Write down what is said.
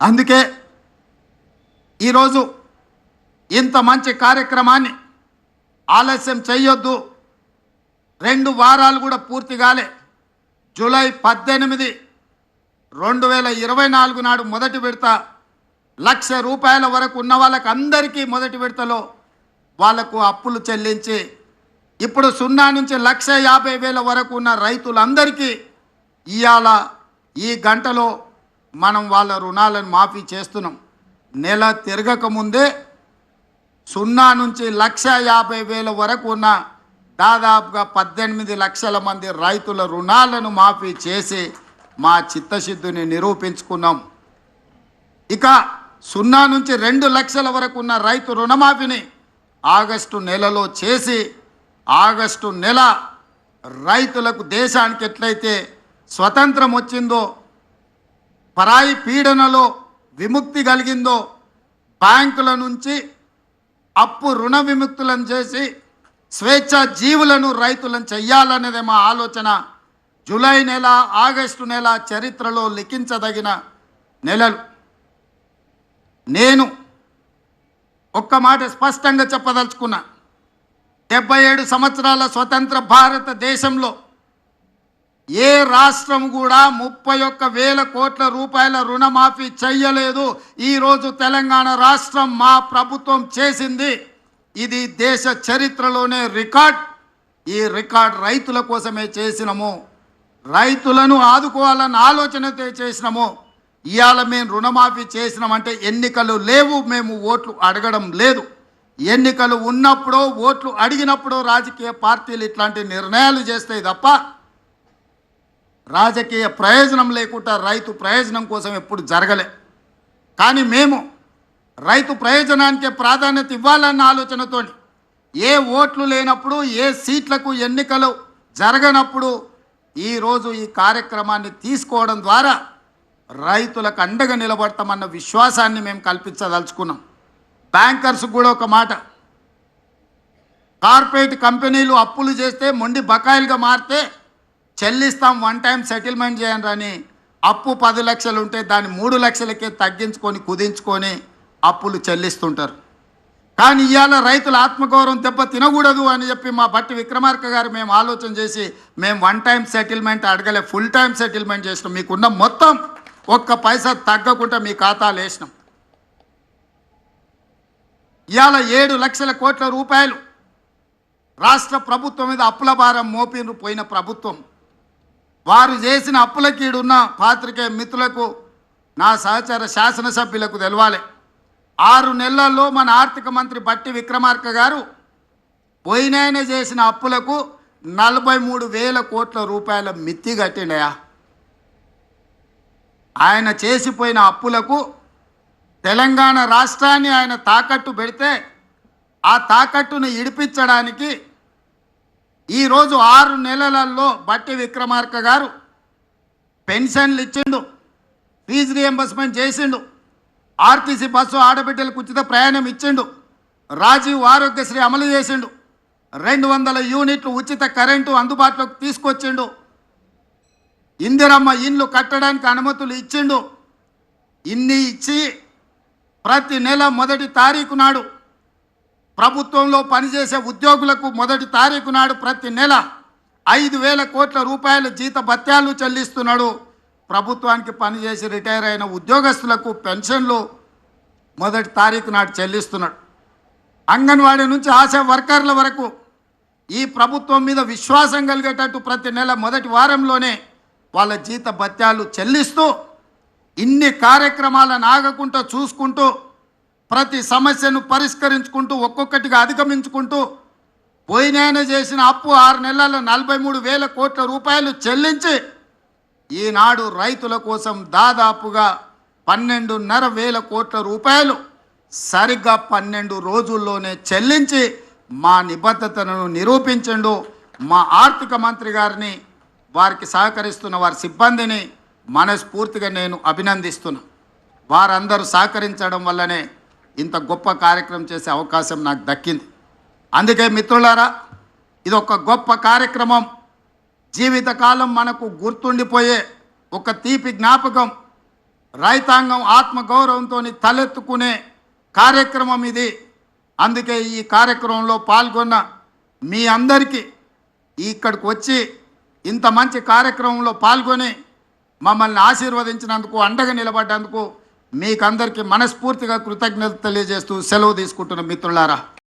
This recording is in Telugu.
అందుకే ఈరోజు ఇంత మంచి కార్యక్రమాన్ని ఆలస్యం చేయొద్దు రెండు వారాలు కూడా పూర్తి కాలే. జూలై పద్దెనిమిది రెండు వేల ఇరవై నాలుగు నాడు మొదటి విడత. లక్ష రూపాయల వరకు ఉన్న వాళ్ళకి అందరికీ మొదటి విడతలో వాళ్ళకు అప్పులు చెల్లించి ఇప్పుడు సున్నా నుంచి లక్ష యాభై వేల వరకు ఉన్న రైతులందరికీ ఇవాళ ఈ గంటలో మనం వాళ్ళ రుణాలను మాఫీ చేస్తున్నాం. నెల తిరగకముందే సున్నా నుంచి లక్ష యాభై వేల వరకు ఉన్న దాదాపుగా పద్దెనిమిది లక్షల మంది రైతుల రుణాలను మాఫీ చేసి మా చిత్తశుద్ధిని నిరూపించుకున్నాం. ఇక సున్నా నుంచి రెండు లక్షల వరకు ఉన్న రైతు రుణమాఫీని ఆగస్టు నెలలో చేసి ఆగస్టు నెల రైతులకు దేశానికి ఎట్లయితే స్వతంత్రం వచ్చిందో పరాయి పీడనలో విముక్తి కలిగిందో బ్యాంకుల నుంచి అప్పు రుణ విముక్తులను చేసి స్వేచ్ఛ జీవులను రైతులను చెయ్యాలనేదే మా ఆలోచన. జూలై నెల ఆగస్టు నెల చరిత్రలో లిఖించదగిన నెలలు. నేను ఒక్క మాట స్పష్టంగా చెప్పదలుచుకున్నా. డెబ్బై ఏడు సంవత్సరాల స్వతంత్ర భారతదేశంలో ఏ రాష్ట్రం కూడా ముప్పై ఒక్క వేల కోట్ల రూపాయల రుణమాఫీ చెయ్యలేదు. ఈరోజు తెలంగాణ రాష్ట్రం మా ప్రభుత్వం చేసింది. ఇది దేశ చరిత్రలోనే రికార్డ్. ఈ రికార్డ్ రైతుల కోసమే చేసినము. రైతులను ఆదుకోవాలన్న ఆలోచనతో చేసినాము. ఇవాళ మేము రుణమాఫీ చేసినామంటే ఎన్నికలు లేవు. మేము ఓట్లు అడగడం లేదు. ఎన్నికలు ఉన్నప్పుడో ఓట్లు అడిగినప్పుడో రాజకీయ పార్టీలు ఇట్లాంటి నిర్ణయాలు చేస్తాయి తప్ప రాజకీయ ప్రయోజనం లేకుండా రైతు ప్రయోజనం కోసం ఎప్పుడు జరగలే. కానీ మేము రైతు ప్రయోజనానికే ప్రాధాన్యత ఇవ్వాలన్న ఆలోచనతో ఏ ఓట్లు లేనప్పుడు ఏ సీట్లకు ఎన్నికలు జరగనప్పుడు ఈరోజు ఈ కార్యక్రమాన్ని తీసుకోవడం ద్వారా రైతులకు అండగా నిలబడతామన్న విశ్వాసాన్ని మేము కల్పించదలుచుకున్నాం. బ్యాంకర్స్ కూడా ఒక మాట కార్పొరేట్ కంపెనీలు అప్పులు చేస్తే మొండి బకాయిలుగా మారితే చెల్లిస్తాం వన్ టైం సెటిల్మెంట్ చేయండి అని అప్పు పది లక్షలు ఉంటే దాన్ని మూడు లక్షలకే తగ్గించుకొని కుదించుకొని అప్పులు చెల్లిస్తుంటారు. కానీ ఇవాళ రైతుల ఆత్మగౌరవం దెబ్బ తినకూడదు అని చెప్పి మా బట్టి విక్రమార్క గారు మేము ఆలోచన చేసి మేము వన్ టైం సెటిల్మెంట్ అడగలే ఫుల్ టైం సెటిల్మెంట్ చేసినాం. మీకున్న మొత్తం ఒక్క పైసా తగ్గకుండా మీ ఖాతాలు వేసినాం. ఇవాళ ఏడు లక్షల కోట్ల రూపాయలు రాష్ట్ర ప్రభుత్వం మీద అప్పుల భారం మోపిన పోయిన ప్రభుత్వం. వారు చేసిన అప్పులకీడున్న పాత్రికేయ మిత్రులకు నా సహచర శాసనసభ్యులకు తెలవాలి. ఆరు నెలల్లో మన ఆర్థిక మంత్రి బట్టి విక్రమార్క గారు పోయినాయన చేసిన అప్పులకు నలభై మూడు వేల కోట్ల రూపాయల మిత్తి కట్టిండయా? ఆయన చేసిపోయిన అప్పులకు తెలంగాణ రాష్ట్రాన్ని ఆయన తాకట్టు పెడితే ఆ తాకట్టును ఇడిపించడానికి ఈరోజు ఆరు నెలలలో బట్టి విక్రమార్క గారు పెన్షన్లు ఇచ్చిండు ఫీజు రియంబర్స్మెంట్ చేసిండు ఆర్టీసీ బస్సు ఆడబిడ్డలకు ఉచిత ప్రయాణం ఇచ్చిండు రాజీవ్ ఆరోగ్యశ్రీ అమలు చేసిండు రెండు వందల యూనిట్లు ఉచిత కరెంటు అందుబాటులోకి తీసుకొచ్చిండు ఇందిరమ్మ ఇండ్లు కట్టడానికి అనుమతులు ఇచ్చిండు ఇన్ని ఇచ్చి ప్రతి నెల మొదటి తారీఖు నాడు ప్రభుత్వంలో పనిచేసే ఉద్యోగులకు మొదటి తారీఖు నాడు ప్రతి నెల ఐదు వేల కోట్ల రూపాయల జీత భత్యాలు చెల్లిస్తున్నాడు. ప్రభుత్వానికి పనిచేసి రిటైర్ అయిన ఉద్యోగస్తులకు పెన్షన్లు మొదటి తారీఖు నాడు చెల్లిస్తున్నాడు. అంగన్వాడీ నుంచి ఆశా వర్కర్ల వరకు ఈ ప్రభుత్వం మీద విశ్వాసం కలిగేటట్టు ప్రతి నెల మొదటి వారంలోనే వాళ్ళ జీత భత్యాలు చెల్లిస్తూ ఇన్ని కార్యక్రమాలను ఆగకుండా చూసుకుంటూ ప్రతి సమస్యను పరిష్కరించుకుంటూ ఒక్కొక్కటిగా అధిగమించుకుంటూ పోయినాయన చేసిన అప్పు ఆరు నెలల్లో నలభై మూడు వేల కోట్ల రూపాయలు చెల్లించి ఈనాడు రైతుల కోసం దాదాపుగా పన్నెండున్నర వేల కోట్ల రూపాయలు సరిగ్గా పన్నెండు రోజుల్లోనే చెల్లించి మా నిబద్ధతను నిరూపించండు. మా ఆర్థిక మంత్రి గారిని వారికి సహకరిస్తున్న వారి సిబ్బందిని మనస్ఫూర్తిగా నేను అభినందిస్తున్నా. వారందరూ సహకరించడం వల్లనే ఇంత గొప్ప కార్యక్రమం చేసే అవకాశం నాకు దక్కింది. అందుకే మిత్రులారా ఇది ఒక గొప్ప కార్యక్రమం. జీవితకాలం మనకు గుర్తుండిపోయే ఒక తీపి జ్ఞాపకం. రైతాంగం ఆత్మగౌరవంతో తలెత్తుకునే కార్యక్రమం ఇది. అందుకే ఈ కార్యక్రమంలో పాల్గొన్న మీ అందరికీ ఇక్కడికి వచ్చి ఇంత మంచి కార్యక్రమంలో పాల్గొని మమ్మల్ని ఆశీర్వదించినందుకు అండగా నిలబడ్డందుకు మీకందరికీ మనస్ఫూర్తిగా కృతజ్ఞత తెలియజేస్తూ సెలవు తీసుకుంటున్న మిత్రులారా.